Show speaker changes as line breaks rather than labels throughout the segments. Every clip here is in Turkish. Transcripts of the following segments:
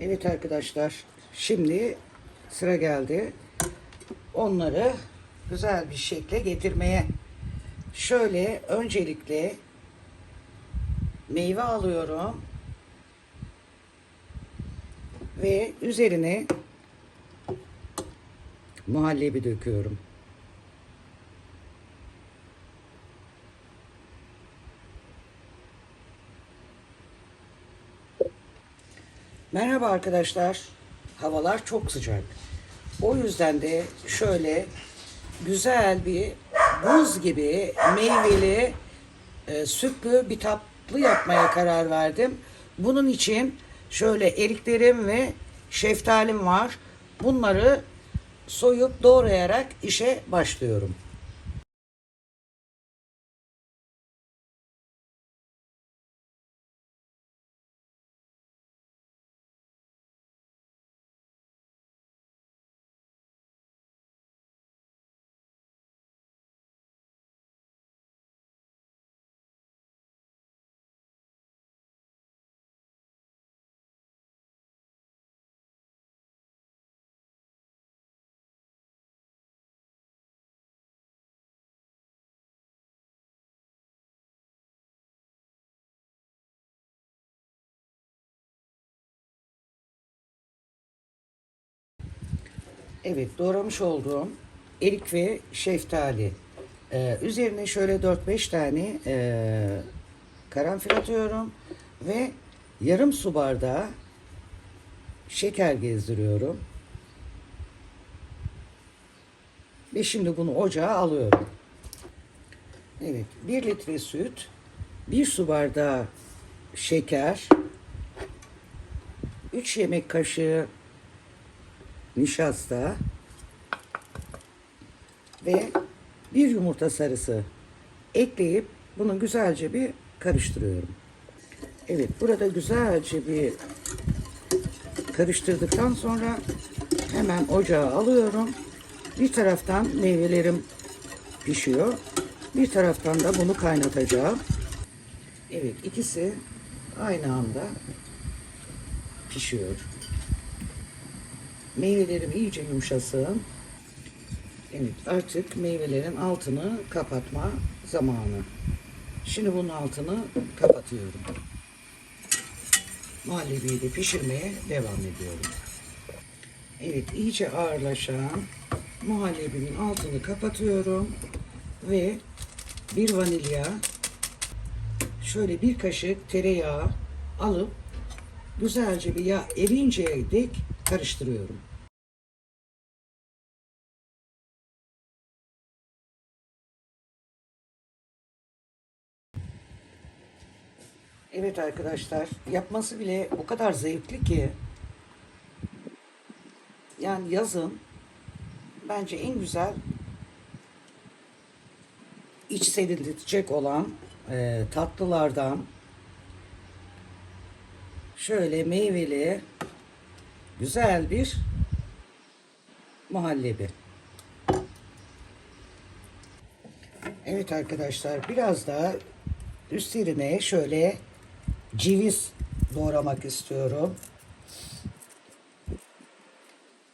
Evet arkadaşlar. Şimdi sıra geldi. Onları güzel bir şekle getirmeye. Şöyle öncelikle meyve alıyorum. Ve üzerine muhallebi döküyorum. Merhaba arkadaşlar. Havalar çok sıcak. O yüzden de şöyle güzel bir buz gibi meyveli e, sütlü bir tatlı yapmaya karar verdim. Bunun için şöyle eriklerim ve şeftalim var. Bunları soyup doğrayarak işe başlıyorum. Evet doğramış olduğum erik ve şeftali. Ee, üzerine şöyle 4-5 tane e, karanfil atıyorum ve yarım su bardağı şeker gezdiriyorum. Ve şimdi bunu ocağa alıyorum. Evet 1 litre süt, 1 su bardağı şeker, 3 yemek kaşığı nişasta ve bir yumurta sarısı ekleyip bunu güzelce bir karıştırıyorum. Evet burada güzelce bir karıştırdıktan sonra hemen ocağa alıyorum. Bir taraftan meyvelerim pişiyor. Bir taraftan da bunu kaynatacağım. Evet ikisi aynı anda pişiyor. Meyvelerim iyice yumuşasın. Evet artık meyvelerin altını kapatma zamanı. Şimdi bunun altını kapatıyorum. Muhallebiyi de pişirmeye devam ediyorum. Evet iyice ağırlaşan muhallebinin altını kapatıyorum ve bir vanilya şöyle bir kaşık tereyağı alıp güzelce bir yağ erinceye dek karıştırıyorum. Evet arkadaşlar, yapması bile o kadar zevkli ki. Yani yazın bence en güzel iç serinletecek olan e, tatlılardan şöyle meyveli güzel bir muhallebi. Evet arkadaşlar biraz daha üstlerine şöyle ceviz doğramak istiyorum.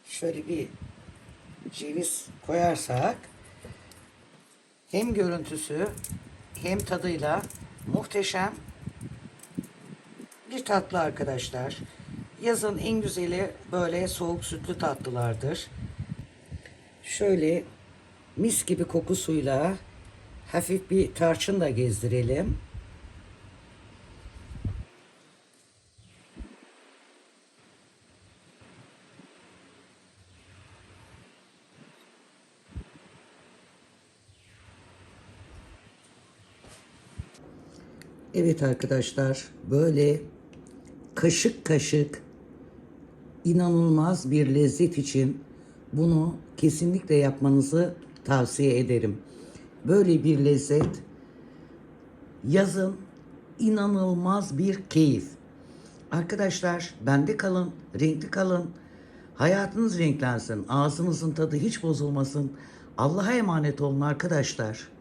Şöyle bir ceviz koyarsak hem görüntüsü hem tadıyla muhteşem bir tatlı arkadaşlar. Yazın en güzeli böyle soğuk sütlü tatlılardır. Şöyle mis gibi kokusuyla hafif bir tarçın da gezdirelim. Evet arkadaşlar böyle kaşık kaşık inanılmaz bir lezzet için bunu kesinlikle yapmanızı tavsiye ederim. Böyle bir lezzet yazın inanılmaz bir keyif. Arkadaşlar bende kalın, renkli kalın. Hayatınız renklensin, ağzınızın tadı hiç bozulmasın. Allah'a emanet olun arkadaşlar.